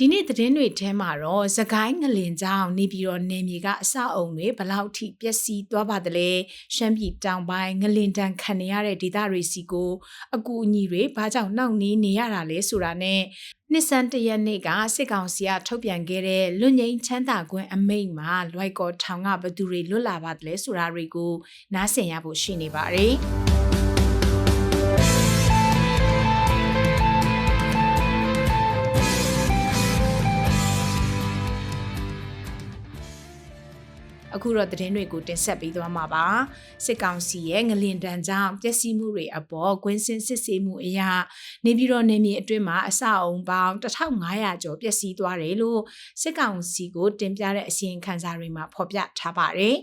ဒီနေ့သတင်းတွေထဲမှာတော့သခိုင်းငလင်ကြောင့်နေပြည်တော်နေမြေကအဆောက်အုံတွေဘလောက်ထိပျက်စီးသွားပါသလဲရှမ်းပြည်တောင်ပိုင်းငလင်တန်ခံနေရတဲ့ဒေသတွေစီကိုအကူအညီတွေဘာကြောင့်နှောင့်နှေးနေရတာလဲဆိုတာနဲ့နှစ်စန်းတရက်နေ့ကစစ်ကောင်စီကထုတ်ပြန်ခဲ့တဲ့လွတ်ငင်းချမ်းသာခွင့်အမိန့်မှာလွိုက်ကော်ထောင်ကဘသူတွေလွတ်လာပါသလဲဆိုတာတွေကိုနားဆင်ရဖို့ရှိနေပါတယ်။ အခုတော့သတင်းတွေကိုတင်ဆက်ပေးသွားမှာပါစစ်ကောင်စီရဲ့ငလင်တန်ကြောင့်ပျက်စီးမှုတွေအပေါ်ကွင်းစင်စစ်ဆေးမှုအရနေပြည်တော်နေမြေအတွင်းမှာအဆောက်အုံပေါင်း1500ကျော်ပျက်စီးသွားတယ်လို့စစ်ကောင်စီကိုတင်ပြတဲ့အစီရင်ခံစာတွေမှာဖော်ပြထားပါတယ်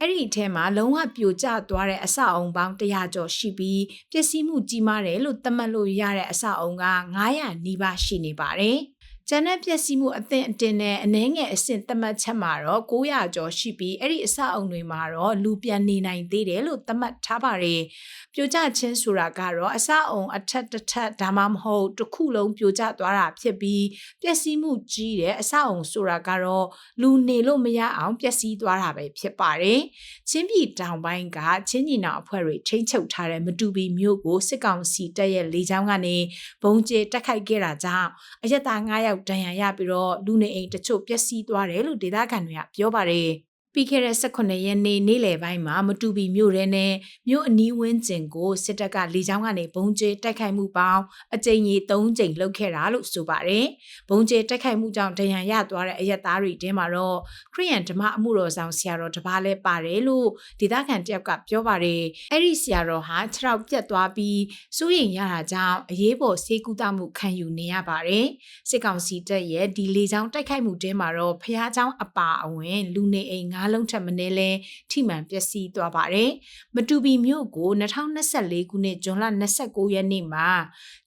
အဲ့ဒီအထဲမှာလုံးဝပြိုကျသွားတဲ့အဆောက်အုံပေါင်း100ကျော်ရှိပြီးပျက်စီးမှုကြီးမားတယ်လို့သတ်မှတ်လို့ရတဲ့အဆောက်အုံက900နီးပါးရှိနေပါတယ်။ ကျန်တဲ့ပျက်စီးမှုအသင့်အတင်နဲ့အနှဲငယ်အဆင့်သတ်မှတ်ချက်မှာတော့900ကျော်ရှိပြီးအဲ့ဒီအဆောက်အုံတွေမှာတော့လူပြန်နေနိုင်သေးတယ်လို့သတ်မှတ်ထားပါတယ်။ပြိုကျခြင်းဆိုတာကတော့အဆောက်အုံအထက်တစ်ထပ်ဒါမှမဟုတ်တစ်ခုလုံးပြိုကျသွားတာဖြစ်ပြီးပျက်စီးမှုကြီးတဲ့အဆောက်အုံဆိုတာကတော့လူနေလို့မရအောင်ပျက်စီးသွားတာပဲဖြစ်ပါတယ်။ချင်းပြည်တောင်ပိုင်းကချင်းညီနောင်အဖွဲ့တွေချိန်ချုပ်ထားတဲ့မတူပီမြို့ကိုစစ်ကောင်စီတပ်ရဲ့လေကြောင်းကနေဘုံကျဲတက်ခိုက်ခဲ့တာကြောင့်အရက်သား9ယောက်ယောက်ဒဏ်ရာရပြီးတော့လူနေအိမ်တချို့ပျက်စီးသွားတယ်လို့ဒေသခံတွေကပြောပါတယ် ပြီးခဲ့တဲ့18ရက်နေ့နေ့လယ်ပိုင်းမှာမတူပီမြို့ရဲနဲ့မြို့အနီးဝန်းကျင်ကိုစစ်တပ်ကလေကြောင်းကနေဘုံကျဲတိုက်ခိုက်မှုပေါင်းအကြိမ်ကြီး3ကြိမ်လုပ်ခဲ့တာလို့ဆိုပါတယ်။ဘုံကျဲတိုက်ခိုက်မှုကြောင့်ဒဏ်ရာရသွားတဲ့အရက်သားတွေတဲမှာတော့ခရီးယန်ဓမ္မအမှုတော်ဆောင်ဆရာတော်တပါးလဲပါတယ်လို့ဒေသခံတယောက်ကပြောပါတယ်။အဲ့ဒီဆရာတော်ဟာခြေထောက်ပြတ်သွားပြီးစိုးရိမ်ရတာကြောင့်အရေးပေါ်ဆေးကုသမှုခံယူနေရပါတယ်။စစ်ကောင်စီတပ်ရဲ့ဒီလေကြောင်းတိုက်ခိုက်မှုတဲမှာတော့ဖះเจ้าအပါအဝင်လူနေအိမ် ၅လုံးထက်မနည်းလဲထိမှန်ပျက်စီးသွားပါတယ်။မတူပီမြို့ကို2024ခုနှစ်ဇွန်လ29ရက်နေ့မှာ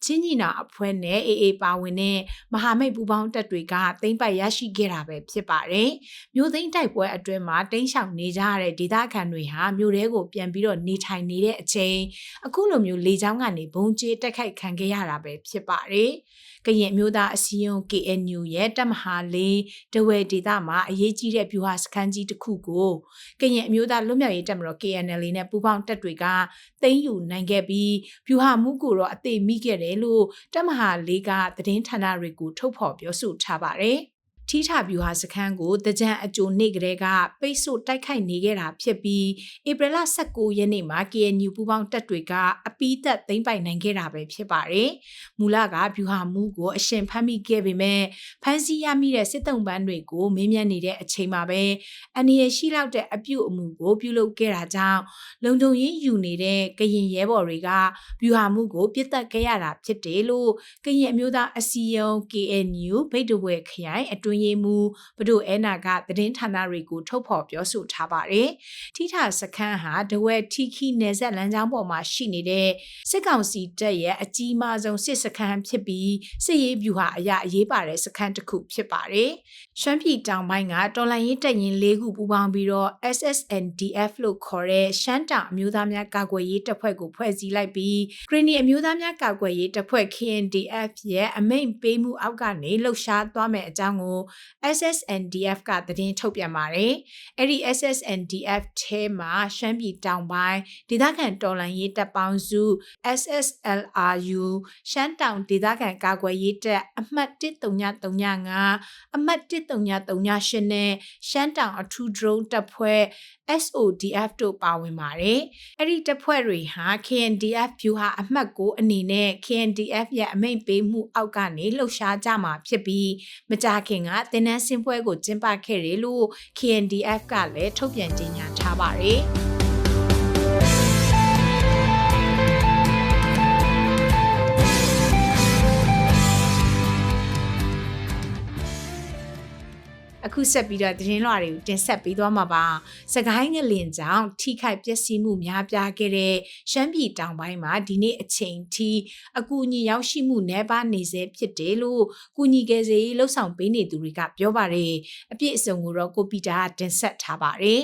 ချင်းညီနာအဖွဲ့နဲ့အေအေပါဝင်တဲ့မဟာမိတ်ပူးပေါင်းတပ်တွေကသိမ်းပိုက်ရရှိခဲ့တာပဲဖြစ်ပါတယ်။မြို့သိမ်းတိုက်ပွဲအတွင်းမှာတိမ်းရှောင်နေကြရတဲ့ဒေသခံတွေဟာမြို့ထဲကိုပြန်ပြီးတော့နေထိုင်နေတဲ့အချိန်အခုလိုမျိုးလေကြောင်းကနေဘုံကျဲတက်ခိုက်ခံခဲ့ရတာပဲဖြစ်ပါတယ်။ကရင်မျိုးသားအစည်းအရုံး KNU ရဲ့တပ်မဟာလေးတဝဲဒေသမှာအရေးကြီးတဲ့ဗျူဟာစခန်းကြီးတစ်ခုကိုကရင်အမျိုးသားလွတ်မြောက်ရေးတပ်မတော် KNL နဲ့ပူးပေါင်းတပ်တွေကသိမ်းယူနိုင်ခဲ့ပြီးဗျူဟာမှုကိုတော့အသေးမိခဲ့တယ်လို့တပ်မဟာလေးကသတင်းဌာနတွေကိုထုတ်ဖော်ပြောဆိုထားပါတယ်။ ထီးထဗျူဟာစခန်းကိုတကြံအကြိုနေ့ကလေးကပိတ်ဆို့တိုက်ခိုက်နေခဲ့တာဖြစ်ပြီးဧပြီလ19ရက်နေ့မှာ KNU ပူးပေါင်းတပ်တွေကအပီးသက်သိမ်းပိုက်နိုင်ခဲ့တာပဲဖြစ်ပါတယ်။မူလကဗျူဟာမှုကိုအရှင်ဖမ်းမိခဲ့ပေမဲ့ဖမ်းဆီးရမိတဲ့စစ်တုံးပန်းတွေကိုမင်းမြတ်နေတဲ့အချိန်မှာပဲအနေရရှိလောက်တဲ့အပြုအမူကိုပြုလုပ်ခဲ့တာကြောင့်လုံခြုံရေးယူနေတဲ့ကရင်ရဲဘော်တွေကဗျူဟာမှုကိုပြစ်တက်ခဲ့ရတာဖြစ်တယ်လို့ကရင်အမျိုးသားအစည်းအရုံး KNU ဗိတ်တဝဲခရိုင်အတွင်းရေးမှူးဘဒိုအဲနာကသတင်းဌာနတွေကိုထုတ်ဖော်ပြောဆိုထားပါတယ်။ထိထစခန်းဟာဒဝဲထီခီနယ်ဆက်လမ်းကြောင်းပေါ်မှာရှိနေတဲ့စစ်ကောင်စီတပ်ရဲ့အကြီးမားဆုံးစစ်စခန်းဖြစ်ပြီးစစ်ရေးဗျူဟာအရာအရေးပါတဲ့စခန်းတစ်ခုဖြစ်ပါတယ်။ရှမ်းပြည်တောင်ပိုင်းကတော်လိုင်းရေးတပ်ရင်း၄ခုပူးပေါင်းပြီးတော့ SSNDF လို့ခေါ်တဲ့ရှမ်းတောင်အမျိုးသားများကာကွယ်ရေးတပ်ဖွဲ့ကိုဖွဲ့စည်းလိုက်ပြီးဂရီနီအမျိုးသားများကာကွယ်ရေးတပ်ဖွဲ့ KNDF ရဲ့အမိန့်ပေးမှုအောက်ကနေလှုပ်ရှားသွားမယ်အကြောင်းကို SSNDF ကသတင်းထုတ်ပြန်ပါတယ်။အဲ့ဒီ SSNDF ထဲမှာရှမ်းပြည်တောင်ပိုင်းဒေသခံတော်လှန်ရေးတပ်ပေါင်းစု SSLRU ရှမ်းတောင်ဒေသခံကာကွယ်ရေးတပ်အမှတ်13935အမှတ်13938နဲ့ရှမ်းတောင်အထူး drone တပ်ဖွဲ့ SODF တို့ပါဝင်ပါတယ်။အဲ့ဒီတပ်ဖွဲ့တွေဟာ KNDF ဗျူဟာအမှတ်ကိုအနေနဲ့ KNDF ရဲ့အမိန့်ပေးမှုအောက်ကနေလှုပ်ရှားကြမှာဖြစ်ပြီးမကြခင်ကသင်တန်းဆင်းပွဲကိုကျင်းပခဲ့တယ်လို့ KNDF ကလည်းထုတ်ပြန်ကြေညာထားပါတယ်။ အခုဆက်ပြီးတော့သတင်းလွှာတွေကိုတင်ဆက်ပေးသွားမှာပါ။စကိုင်းငလင်ကြောင့်ထိခိုက်ပျက်စီးမှုများပြားခဲ့တဲ့ရှမ်းပြည်တောင်ပိုင်းမှာဒီနေ့အချိန်ထိအကူအညီရောက်ရှိမှုနှဲပါနေစေဖြစ်တယ်လို့ကုညီကယ်ဆယ်ရေးလှုပ်ဆောင်ပေးနေသူတွေကပြောပါတယ်။အပြည့်အစုံကိုတော့ကိုပီတာကတင်ဆက်ထားပါတယ်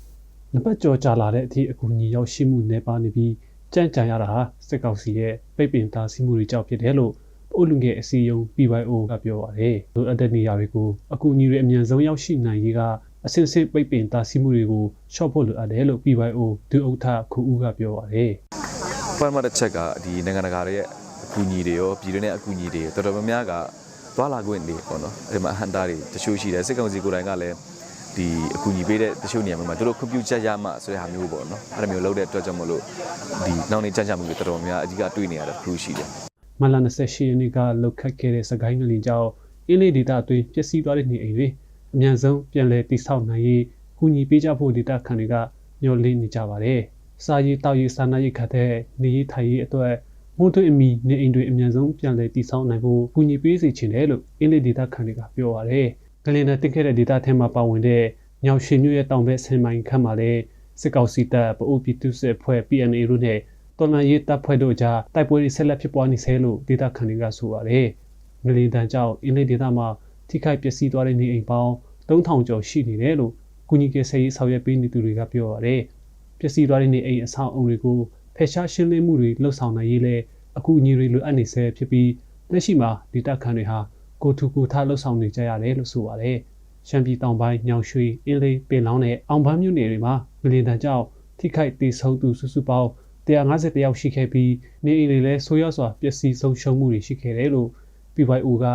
။နှစ်ပတ်ကျော်ကြာလာတဲ့အထိအကူအညီရောက်ရှိမှုနေပါနေပြီးကြံ့ကြံရတာဟာစစ်ကောင်စီရဲ့ပိတ်ပင်တားဆီးမှုတွေကြောင့်ဖြစ်တယ်လို့ ပို့လူငယ်အစည်းအရုံး PYO ကပြောပါတယ်။လိုအပ်တဲ့နေရာတွေကိုအကူအညီတွေအမြန်ဆုံးရောက်ရှိနိုင်ရေးကအစစ်စစ်ပိတ်ပင်တားဆီးမှုတွေကိုရှော့ဖို့လိုအပ်တယ်လို့ PYO ဒုဥက္ကဋ္ဌခူဦးကပြောပါတယ်ပထမတစ်ချက်ကဒီနိုင်ငံတကာတွေရဲ့အကူအညီတွေရောပြည်တွင်းရဲ့အကူအညီတွေတော်တော်များများကသွာလာခွင့်တွေပေါ့နော်အဲ့ဒီမှာအဟန်တာတွေတချို့ရှိတယ်စစ်ကောင်စီကိုယ်တိုင်ကလည်းဒီအကူအညီပေးတဲ့တချို့နေရာမှာတို့ခွင့်ပြုချက်ရမှဆိုတဲ့ဟာမျိုးပေါ့နော်အဲ့လိုမျိုးလုပ်တဲ့အတွက်ကြောင့်မလို့ဒီနောက်နေကြကြမှုတွေတော်တော်များများအကြီးကတွေ့နေရတဲ့ခူးရှိတယ်။ မလ28ရက်နေ့ကလှုပ်ခတ်ခဲ့တဲ့စကိုင်းငလင်ကြောင့်အင်းလေးဒေတာအတွင်းပျက်စီးသွားတဲ့နေအိမ်တွေအမြန်ဆုံးပြန်လည်တည်ဆောက်နိုင်ရေးကူညီပေးကြဖို့ဒေတာခံတွေကမျှော်လင့်နေကြပါတယ်။စာရေးတောက်ရေးစာနာရေးခတ်တဲ့နေရေးထိုင်ရေးအတွက်မိုးသွင်းအမီနေအိမ်တွေအမြန်ဆုံးပြန်လည်တည်ဆောက်နိုင်ဖို့ကူညီပေးစီချင်တယ်လို့အင်းလေးဒေတာခံတွေကပြောပါတယ်။ငလင်နဲ့တင်ခဲ့တဲ့ဒေတာထဲမှာပါဝင်တဲ့ညောင်ရှင်မြို့ရဲ့တောင်ဘက်ဆင်မိုင်ခန့်မှာလည်းစစ်ကောင်စီတပ်ပအိုပြည်သူ့စစ်ဖွဲ့ PNA တို့နဲ့ တော်လန်ရေးတပ်ဖွဲ့တို့ကြားတိုက်ပွဲတွေဆက်လက်ဖြစ်ပွားနေဆဲလို့ဒေတာခန်တွေကဆိုပါတယ်။ငလင်တန်ကြောင့်အင်းလေးဒေတာမှာထိခိုက်ပျက်စီးသွားတဲ့နေအိမ်ပေါင်း3000ကျော်ရှိနေတယ်လို့ကုညီကေဆေးရေးဆောင်ရွက်ပေးနေသူတွေကပြောပါတယ်။ပျက်စီးသွားတဲ့နေအိမ်အဆောင်အုံတွေကိုဖယ်ရှားရှင်းလင်းမှုတွေလှုပ်ဆောင်နိုင်ရေးလဲအကူအညီတွေလိုအပ်နေဆဲဖြစ်ပြီးလက်ရှိမှာဒေတာခန်တွေဟာကိုထူကိုထားလှုပ်ဆောင်နေကြရတယ်လို့ဆိုပါတယ်။ရှမ်းပြည်တောင်ပိုင်းညောင်ရွှေအင်းလေးပင်လောင်းနဲ့အောင်ပန်းမြို့နယ်တွေမှာငလင်တန်ကြောင့်ထိခိုက်ဒေဆုံးသူစုစုပေါင်း 150တယောက်ရှိခဲ့ပြီးနေအိမ်တွေလည်းဆိုးရွားစွာပျက်စီးဆုံးရှုံးမှုတွေရှိခဲ့တယ်လို့ PYO က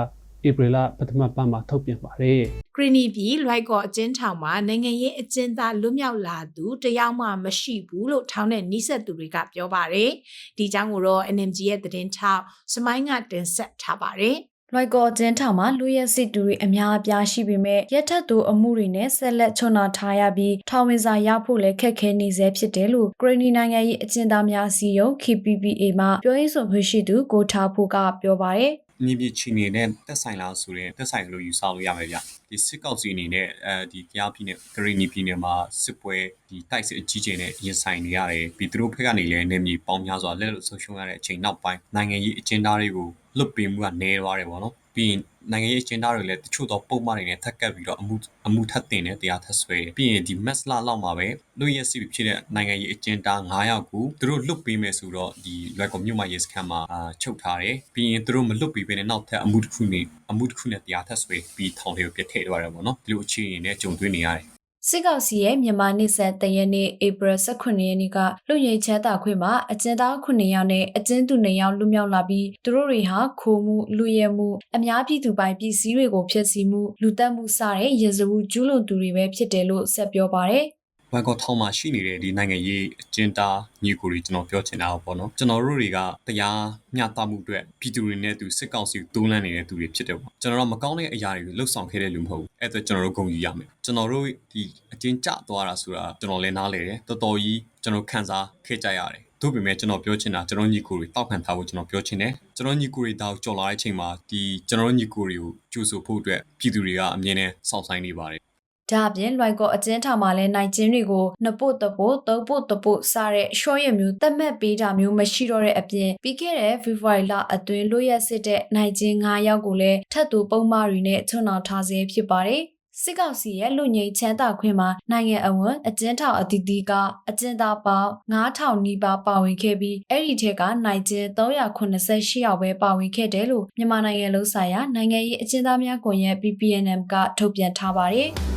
ဧပြီလပထမပတ်မှာထုတ်ပြန်ပါတယ်ဂရီနီပြည်လွိုက်ကော်အကျဉ်းထောင်မှာနိုင်ငံရေးအကျဉ်းသားလွတ်မြောက်လာသူတယောက်မှမရှိဘူးလို့ထောင်တဲ့နှိဆက်သူတွေကပြောပါတယ်။ဒီအကြောင်းကိုတော့ NMG ရဲ့သတင်းထောက်စမိုင်းကတင်ဆက်ထားပါတယ်။ လွိုက်ကော်ကျင်းထောင်မှာလူရဲစစ်တူတွေအများအပြားရှိပေမဲ့ရက်ထက်သူအမှုတွေနဲ့ဆက်လက်ချွန်နာထားရပြီးထောင်ဝင်စာရဖို့လည်းခက်ခဲနေစေဖြစ်တယ်လို့ဂရနီနိုင်ငံရေးအကျဉ်းသားများအစည်းအရုံး KPPA မှပြောရေးဆိုခွင့်ရှိသူကိုထားဖို့ကပြောပါရယ်မြေပြချီနေတဲ့တက်ဆိုင်လားဆိုရင်တက်ဆိုင်လို့ယူဆလို့ရမယ်ဗျဒီစစ်ကောက်စီအနေနဲ့အဲဒီကြားပြည်နယ်ဂရီနီပြည်နယ်မှာစစ်ပွဲဒီတိုက်စစ်အကြီးကျယ်နဲ့ရင်ဆိုင်နေရတယ်ပြီးသူတို့ဖက်ကနေလည်းနေမြေပေါင်းများစွာလက်လွတ်ဆုံးရှုံးရတဲ့အချိန်နောက်ပိုင်းနိုင်ငံရေးအကျဉ်းသားတွေကို လွတ်ပေးမှုကနည်းသွားတယ်ပေါ့နော်ပြီးရင်နိုင်ငံရေးအကျဉ်းသားတွေလည်းတချို့တော့ပုံမှန်နေနဲ့ထက်ကပ်ပြီးတော့အမှုအမှုထပ်တင်တဲ့တရားထပ်ဆွဲပြီးရင်ဒီ mass လာလောက်မှာပဲလူရဲစီဖြစ်တဲ့နိုင်ငံရေးအကျဉ်းသား9ယောက်ကိုသူတို့လွတ်ပေးမယ်ဆိုတော့ဒီလွယ်ကော်မြို့မှာရေးစခန်းမှာအာချုပ်ထားတယ်ပြီးရင်သူတို့မလွတ်ပေးဘဲနဲ့နောက်ထပ်အမှုတစ်ခုနဲ့အမှုတစ်ခုနဲ့တရားထပ်ဆွဲပြီးထောင်ထဲကိုပြစ်ထည့်သွားတယ်ပေါ့နော်ဒီလိုအခြေအနေနဲ့ကြုံတွေ့နေရတယ် စစ်ကောင်စီရဲ့မြန်မာနှစ်ဆက်တရက်နေ့ဧပြီ18ရက်နေ့ကလူရိတ်ချမ်းသာခွင့်မှာအကျဉ်းသား9ယောက်နဲ့အကျဉ်းသူ2ယောက်လွတ်မြောက်လာပြီးသူတို့တွေဟာခိုးမှုလူရဲမှုအများပြည်သူပိုင်ပစ္စည်းတွေကိုဖျက်ဆီးမှုလူတက်မှုစတဲ့ရဇဝကျူးလွန်သူတွေပဲဖြစ်တယ်လို့ဆက်ပြောပါရယ် ဘန်ကောက်ထောင်မှာရှိနေတဲ့ဒီနိုင်ငံရေးအကျဉ်းသားညီကိုတွေကျွန်တော်ပြောချင်တာပေါ့နော်ကျွန်တော်တို့တွေကတရားမျှတမှုအတွက်ပြည်သူတွေနဲ့သူစစ်ကောင်စီကိုတိုးလန့်နေတဲ့သူတွေဖြစ်တယ်ပေါ့ကျွန်တော်တို့မကောင်းတဲ့အရာတွေကိုလှုပ်ဆောင်ခဲ့တဲ့လူမဟုတ်ဘူးအဲ့ဒါကျွန်တော်တို့ဂုဏ်ယူရမယ်ကျွန်တော်တို့ဒီအကျဉ်းကျသွားတာဆိုတာကျွန်တော်လည်းနားလေတယ်တော်တော်ကြီးကျွန်တော်ခံစားခဲ့ကြရတယ်တို့ပေမဲ့ကျွန်တော်ပြောချင်တာကျွန်တော်ညီကိုတွေတောက်ခံထားဖို့ကျွန်တော်ပြောချင်တယ်ကျွန်တော်ညီကိုတွေတောက်ကြော်လာတဲ့အချိန်မှာဒီကျွန်တော်ညီကိုတွေကိုကြိုးဆိုဖို့အတွက်ပြည်သူတွေကအမြင်နဲ့စောင့်ဆိုင်နေပါတယ် ဒါအပြင်လွိုက်ကောအကျဉ်းထောင်မှာလည်းနိုင်ကျင်းတွေကိုနှစ်ပုတ်တပုတ်သုံးပုတ်တပုတ်စတဲ့ရှော့ရမျိုးတက်မှတ်ပေးတာမျိုးမရှိတော့တဲ့အပြင်ပြီးခဲ့တဲ့ February လအတွင်းလွတ်ရက်စစ်တဲ့နိုင်ကျင်း9ယောက်ကိုလည်းထပ်တူပုံမှားတွေနဲ့ချွန်တော်ထားစေဖြစ်ပါတယ်စစ်ကောင်စီရဲ့လူငိမ့်ချမ်းသာခွင့်မှာနိုင်ငံအဝန်အကျဉ်းထောင်အသီးသီးကအကျဉ်းသားပေါင်း9000နီးပါးပါဝင်ခဲ့ပြီးအဲ့ဒီထက်ကနိုင်ကျင်း388ယောက်ပဲပါဝင်ခဲ့တယ်လို့မြန်မာနိုင်ငံလုံးဆိုင်ရာနိုင်ငံရေးအကျဉ်းသားများကွန်ရက် PPNM ကထုတ်ပြန်ထားပါတယ်။